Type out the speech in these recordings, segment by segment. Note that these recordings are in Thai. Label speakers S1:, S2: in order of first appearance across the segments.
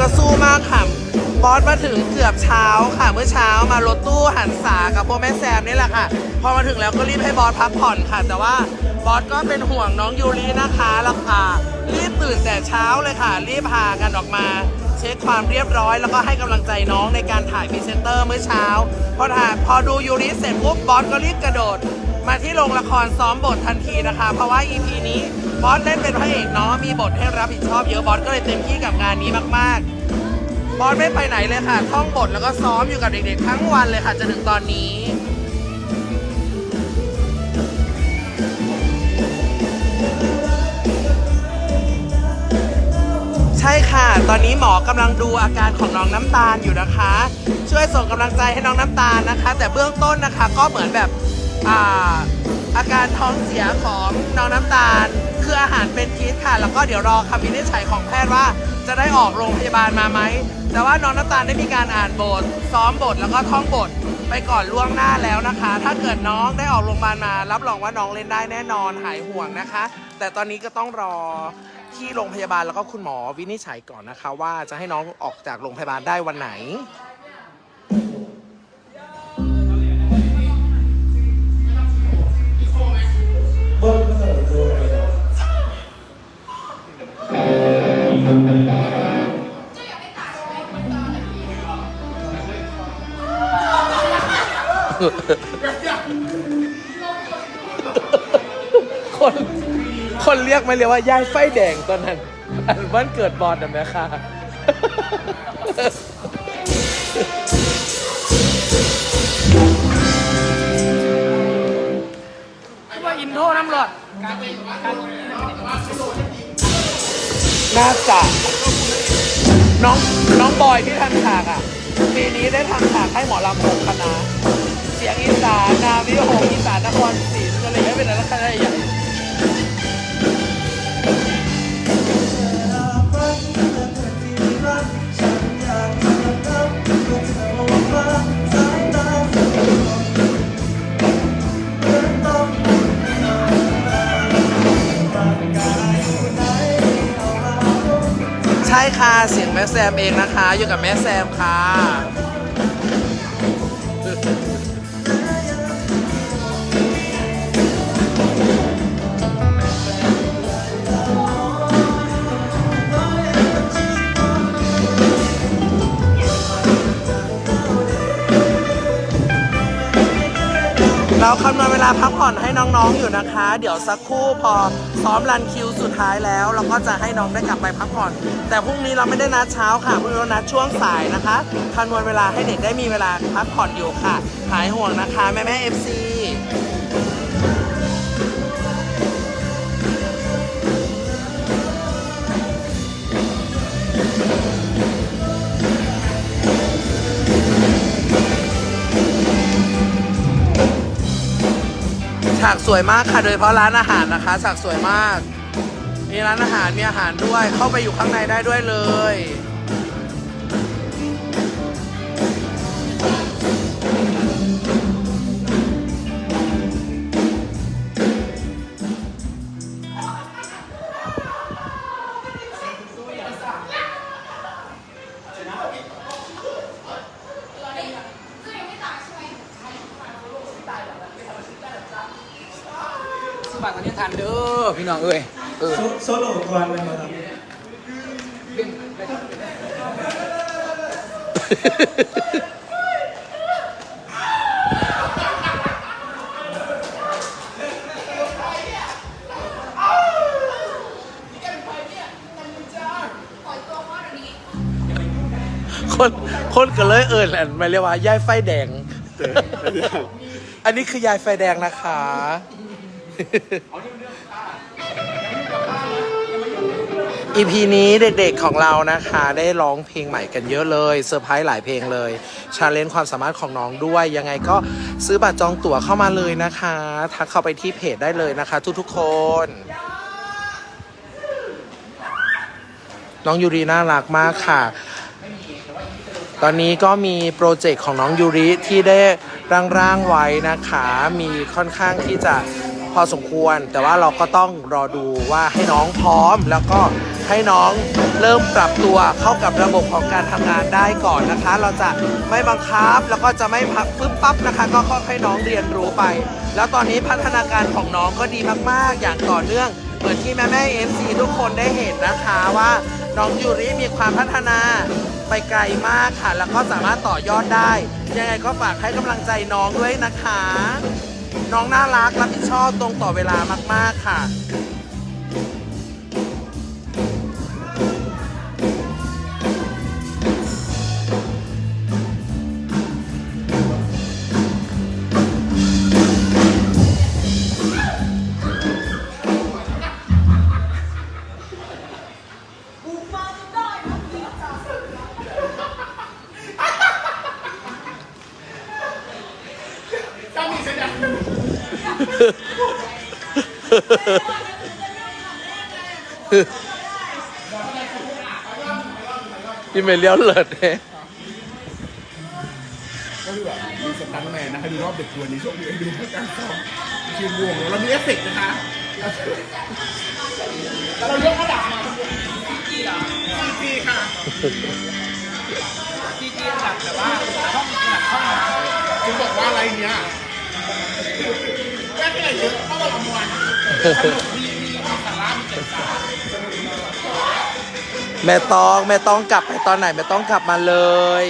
S1: ก็สู้มากค่ะ บอสมาถึงเกือบเช้าค่ะ เมื่อเช้ามารถตู้หันษากับพวกแม่แซมนี่แหละค่ะ พอมาถึงแล้วก็รีบให้บอสพักผ่อนค่ะ แต่ว่าบอสก็เป็นห่วงน้องยูรินะคะแล้วค่ะรีบตื่นแต่เช้าเลยค่ะ รีบพากันออกมาเช็คความเรียบร้อย แล้วก็ให้กำลังใจน้องในการถ่ายพรีเซนเตอร์เมื่อเช้าพอถ่ายพอดูยูริเสร็จปุ๊บบอสก็รีบกระโดด มาที่โรงละครซ้อมบททันทีนะคะ เพราะว่า EP นี้บอสเล่นเป็นพระเอกเนาะมีบทให้รับผิดชอบเยอะบอสก็เลยเต็มที่กับงานนี้มากๆ บอสไม่ไปไหนเลยค่ะ ท่องบทแล้วก็ซ้อมอยู่กับเด็กๆ ทั้งวันเลยค่ะจนถึงตอนนี้ใช่ค่ะ ตอนนี้หมอกำลังดูอาการของน้องน้ำตาลอยู่นะคะ ช่วยส่งกำลังใจให้น้องน้ำตาลนะคะ แต่เบื้องต้นนะคะก็เหมือนแบบ อาอาการท้องเสียของน้องน้ำตาล คืออาหารเป็นพิษค่ะ แล้วก็เดี๋ยวรอคำวินิจฉัยของแพทย์ว่า จะได้ออกโรงพยาบาลมาไหม แต่ว่าน้องน้ำตาลได้มีการอ่านบท ซ้อมบทแล้วก็ท่องบทไปก่อนล่วงหน้าแล้วนะคะ ถ้าเกิดน้องได้ออกโรงพยาบาลมา รับรองว่าน้องเล่นได้แน่นอนหายห่วงนะคะ แต่ตอนนี้ก็ต้องรอที่โรงพยาบาลแล้วก็คุณหมอวินิจฉัยก่อนนะคะ ว่าจะให้น้องออกจากโรงพยาบาลได้วันไหน คนคนเรียกมาเรียกว่ายายไฟแดงตอนนั้นอันวันเกิดบอลนะแม่ค่ะ
S2: คือว่าอินโทรน้ำหลอด
S1: น่าจะน้องน้องบอยที่ทำฉากอะปีนี้ได้ทำฉากให้หมอลำหกคณะเสียงอีสานนาวิโหอีสานนครศรีก็เลยไม่เป็นอะไรคณะใหญ่ใช่ค่ะ เสียงแม่แซมเองนะคะ อยู่กับแม่แซมค่ะ เราคำนวณเวลาพักผ่อนให้น้องๆอยู่นะคะ เดี๋ยวสักครู่พอซ้อมรันคิวสุดท้ายแล้ว เราก็จะให้น้องได้กลับไปพักผ่อน แต่พรุ่งนี้เราไม่ได้นัดเช้าค่ะพรุ่งนี้เรานัดช่วงสายนะคะคำนวณเวลาให้เด็กได้มีเวลาพักผ่อนอยู่ค่ะ หายห่วงนะคะแม่แม่เอฟซีากสวยมากค่ะโดยเฉพาะร้านอาหารนะคะฉากสวยมาก มีร้านอาหารมีอาหารด้วยเข้าไปอยู่ข้างในได้ด้วยเลย
S2: พี่น้องเอ้ยเออ
S3: โซโล่ก่อนเลยมาครับ
S1: คนคนก็เลยเอิญอันมาเรียกว่ายายไฟแดง อันนี้คือยายไฟแดงนะคะ อีพีนี้เด็กๆของเรานะคะ ได้ร้องเพลงใหม่กันเยอะเลยเซอร์ไพรส์หลายเพลงเลยชาเลนจ์ความสามารถของน้องด้วย ยังไงก็ซื้อบัตรจองตั๋วเข้ามาเลยนะคะทักเข้าไปที่เพจได้เลยนะคะ ทุกๆคน น้องยูรีน่ารักมากค่ะ ตอนนี้ก็มีโปรเจกต์ของน้องยูริที่ได้ร่างๆไว้นะคะ มีค่อนข้างที่จะพอสมควร แต่ว่าเราก็ต้องรอดูว่าให้น้องพร้อมแล้วก็ ให้น้องเริ่มปรับตัวเข้ากับระบบของการทำงานได้ก่อนนะคะ เราจะไม่บังคับแล้วก็จะไม่พับปึ๊บปั๊บนะคะ ก็ค่อยๆน้องเรียนรู้ไป แล้วตอนนี้พัฒนาการของน้องก็ดีมากๆ อย่างต่อเนื่อง เหมือนที่แม่แม่เอฟซีทุกคนได้เห็นนะคะว่าน้องยูริมีความพัฒนาไปไกลมากค่ะ แล้วก็สามารถต่อยอดได้ ยังไงก็ฝากให้กำลังใจน้องด้วยนะคะ น้องน่ารักรับผิดชอบตรงต่อเวลามาก ๆ ค่ะ พี่เมลเลี้ยวเลิศเอง
S3: ก็คือแบบดูสตันแมนนะคะดูรอบเด็กตัวนี้ช่วงนี้ดูการซ้อมคิวบวงแล้วมีเอฟเฟกต์นะคะแล้วเรายกระดับมาซีจีเหรอซีจีค่ะ
S2: ซีจีระดับแบบว่าช่องระดับช่องนะ
S3: คุณบอกว่าอะไรเนี่ย แม่ที่ไหนเยอะเพรามาละมวน
S2: มีมีมีสาระมีเจ็ดสาระ
S1: แม่ต้องแม่ต้องกลับไปตอนไหนแม่ต้องกลับมาเลย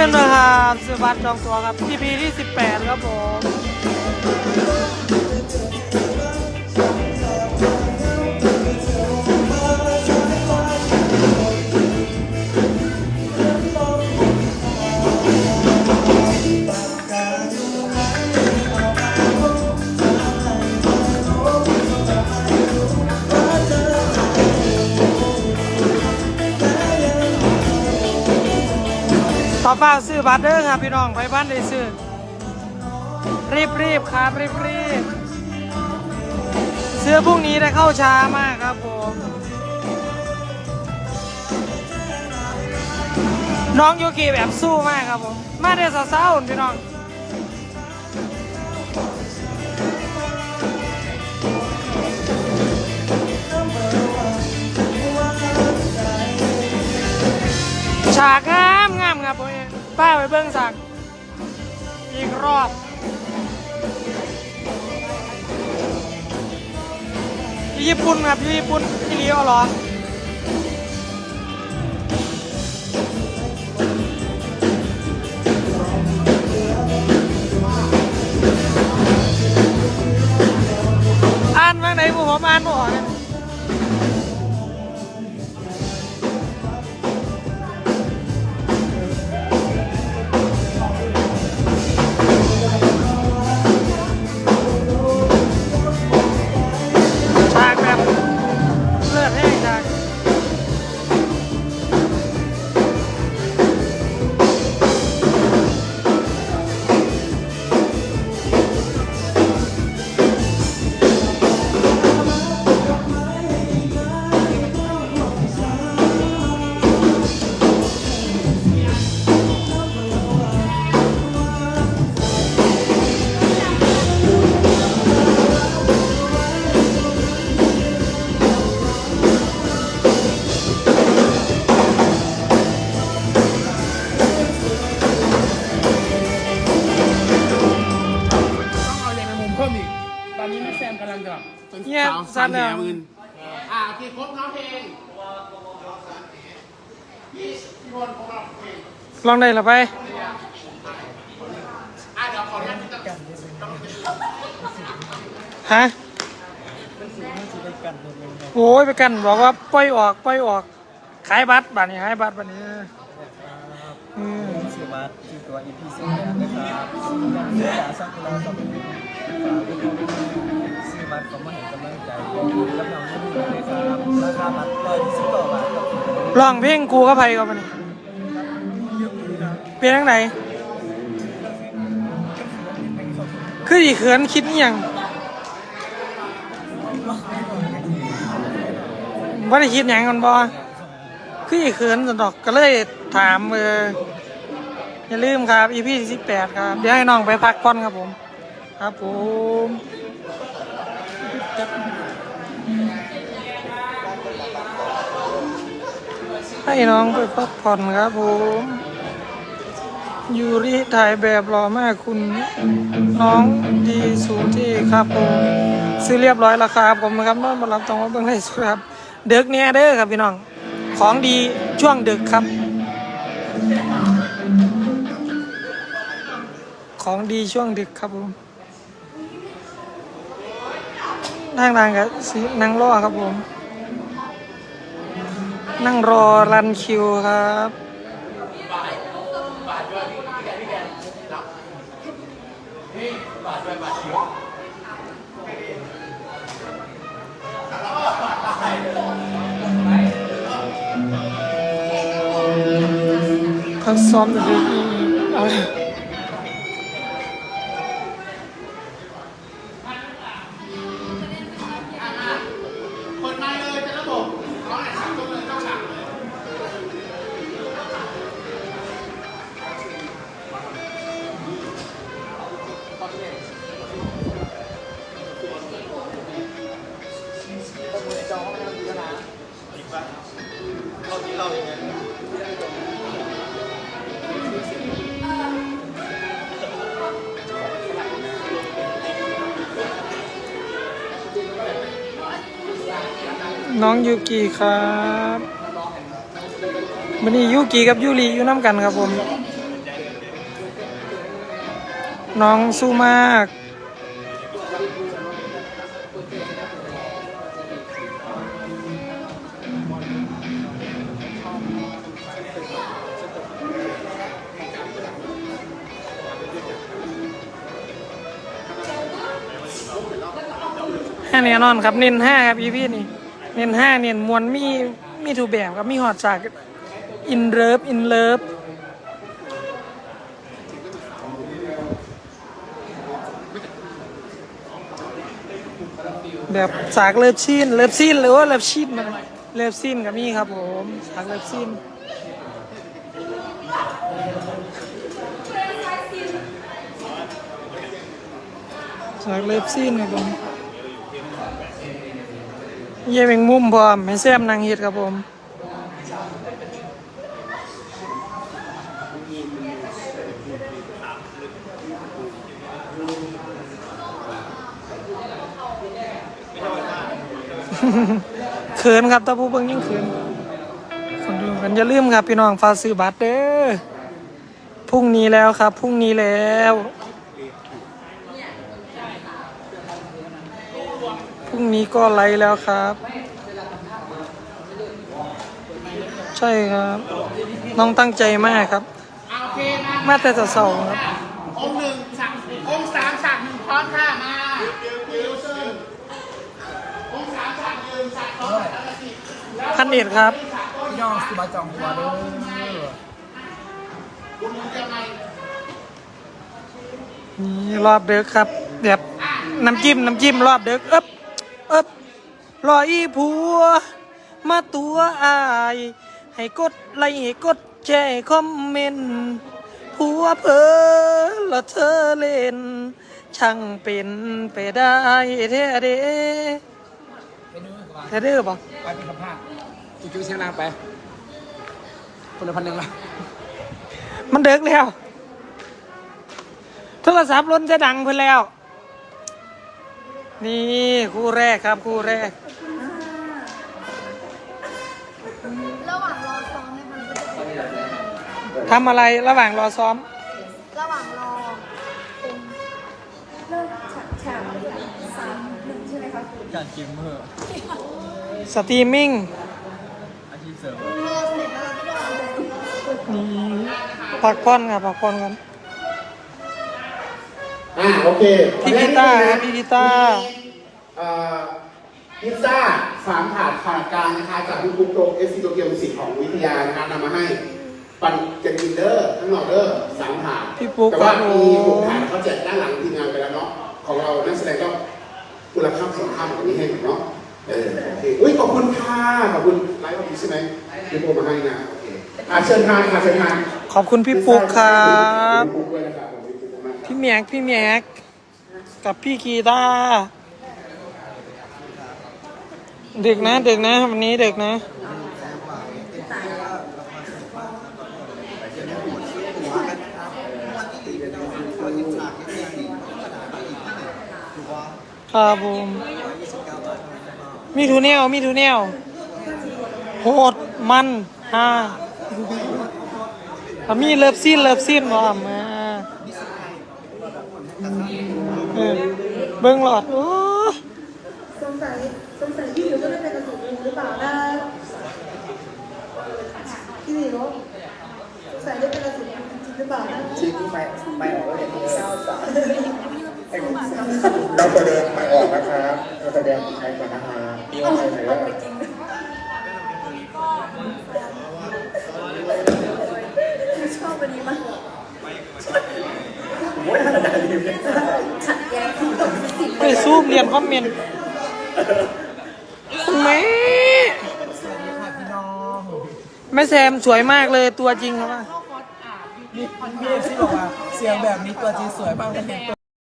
S1: อ
S4: ย่าลืมนะครับสุบัตจองตัวครับ TP ที่ 18 ครับผม อฝากซื้อบัตรเด้อครับพี่น้องไปบ้านได้ซื้อ รีบรีบครับรีบรีบซื้อพรุ่งนี้ได้เข้าช้ามากครับผมน้องยูกิแบบสู้มากครับผม มาได้สาวๆพี่น้องฉากงามงามครับผม ป้าไปเบิ้งฉากอีกรอบอยู่ญี่ปุ่นครับอยู่ญี่ปุ่นที่เลียวเหรออ่านมาไหนผมผมอ่านบ่ออก เงียบ
S3: สาว
S4: สั่
S3: สานว
S4: เลย
S3: แหนมืนอ่าโอเคครบเน้องเพลง
S4: ลองได้หรอไปฮะโอ้ยไปกันบอกว่าปล่อยออกปล่อยออกขายบัตรบัตรนี้ขายบัตรบัตรนี้อืม
S5: ชื่อบัตรชื่อตัว EP สิบแปดนะครับชื่อจ่าสักเราต้องฝากทุกคนซื้อบัตรก็มาให้กำลัง ลยครับราคาบัตรร้อยยี่สิบต่อบาทครับ
S4: ลองเพลงกูก็ไปก่อนบันเป็นยังไงคืออีเขินคิดยังว่าได้คิดยังกันบ่คืออีเขินสนดอกก็เลยถามเอออย่าลืมครับ EP 18ครับ เดี๋ยวให้น้องไปพักผ่อนครับผม ครับผม ให้น้องไปพักผ่อนครับผมยูริถ่ายแบบรอมากคุณน้องดีสูงที่ครับผมซื้อเรียบร้อยแล้วครับผมนะครับนอนมารับตรงว่าเบื้องไรสุดครับ เด็กเนี่ยเด้อครับพี่น้อง ของดีช่วงดึกครับ ของดีช่วงดึกครับผมนั่งนางกับสีนั่งรอครับผม นั่งรอรันคิวครับ เขาซ้อมแต่เด็ น้องยูกิครับวันนี้ยูกิกับยูริอยู่น้ำกันครับผม น้องสู้มาก ห้าแน่นอนครับน้นห้าครับพี่พี่นี่ เน้นห้าเน้นมวลมีมีถูแบบครับมีหอดจากอินเลิฟอินเลิฟแบบสากเลิฟซีนเลิฟซีนหรือว่าเลิฟชีนมันเลิฟซีนกับมีครับผมสากเลิฟซีนสากเลิฟซีนครับผม เยี่ยมงมุมพร้อมให้แซมนางเฮ็ดครับผมเขินครับถ้าผู้เบิ่งยิ่งเขินคนดูกันอย่าลืมครับพี่น้องฝาซื้อบัตรเด้อพรุ่งนี้แล้วครับ พรุ่งนี้แล้ว พรุ่งนี้ก็ไลฟ์แล้วครับ ใช่ครับ น้องตั้งใจมากครับ
S2: เอาโอเคมา
S4: มาแต่จะเสาครับ
S2: องค์หนึ่งฉากองค์สามฉากหนึ่งพร้อมค่ะมาองค์สามฉากหนึ่งฉากสองฉากละสิบ
S4: พันเอ็ดครับ
S5: พี่น้องซื้อบัตรจองตัวเด้อ
S4: นี่รอบเด็กครับแบบน้ำจิ้มน้ำจิ้มรอบเด็กเอ๊บเอ๊บ รออีผัว มาตัวอาย ให้กดไลค์ให้กดแชร์คอมเมนต์ผัวเพอละเธอเล่น ช่างเป็นไปได้แท้เด้
S5: ไปดูกับ
S4: แท้เด้อปะ
S5: ไปเป็นสัมภาษณ์จู่ๆเสียงนางไปคนละพันหนึ่งละ
S4: มันเด็กแล้ว โทรศัพท์ล้นจะดังเพิ่นแล้ว นี่คู่แรกครับคู่แรก
S6: ระหว่างรอซ้อมเนี่ยมันก็จะเป็น
S4: ทำอะไรระหว่างรอซ้อม
S6: ระหว่างรอเป็นเริ่มฉากฉากสามหนึ่งใช่ไหมคะ
S5: การเกมเมอร์
S4: สตรีมมิ่ง
S5: อาชีพเสริม
S6: รอเสร็จแล้วเราก็รอเลย
S4: นี่พักผ่อนครับพักผ่อนกัน
S2: อ่าโอเค
S4: พี่กีตาร์ครับพี่กีตาร์
S2: เอ่อพิซซ่าสามถาดขนาดกลางนะคะจากคุณปุ๊กโตเอสซีโตเกียวมิวสิกของวิทยานะคะนำมาให้ ปันเจนดินเดอร์ทั้งหมดเดอร์สามถาด
S4: พี่ปุ๊ก
S2: แต่ว่า
S4: ครับ
S2: มี
S4: ผม
S2: หกถาดเขาแจกด้านหลังทีมงานไปแล้วเนาะของเรานักแสดงก็คุณภาพสองข้ามแบบนี้ให้ผมเนาะเออโอเคอุ้ยขอบคุณค่ะขอบคุณไลฟ์วันนี้ใช่ไหมที่โทรมาให้นะโอเคอะเชิญทานค่ะเชิญทาน
S4: ขอบคุณพี่ปุ๊กครับ
S2: พี่ปุ๊กด้วยนะครับผมพี่ปุ๊ก
S4: พี่แม็กพี่แม็กกับพี่กีตาร์ดึกนะเดึกนะวันนี้เดึกนะครับผมมีทูเนลมีทูเนลโหดมันฮาอะมีเลิฟซีนเลิฟซีนว่ามา เออเบิ้งหลอดโอ้
S6: สงสัยสงสัยพี่หลิวจะไม่เป็นกระสุนหรือเปล่านะพี่หลิวสงสัยได้เป็นกระสุนจริงหรือเปล่านะ
S2: จริงไปไปออกแล้วเนี่ยเศร้าจ้ะเราจะเดินไปออกนะครับเราจะเดินไปก่อนนะคะไปไหนแล้ว
S6: ชอบวันนี้มากขัดแย้งที่ตกสิบ
S4: ไปซูมเรียนคอมเมนต์คุณแม่
S5: สวัสดีค่ะพี่น้อง
S4: แม่แซมสวยมากเลยตัวจริงครับว่า
S5: มีพี่เอฟซีบอกว่าเสียงแบบนี้ตัวจริงสวยมากเลย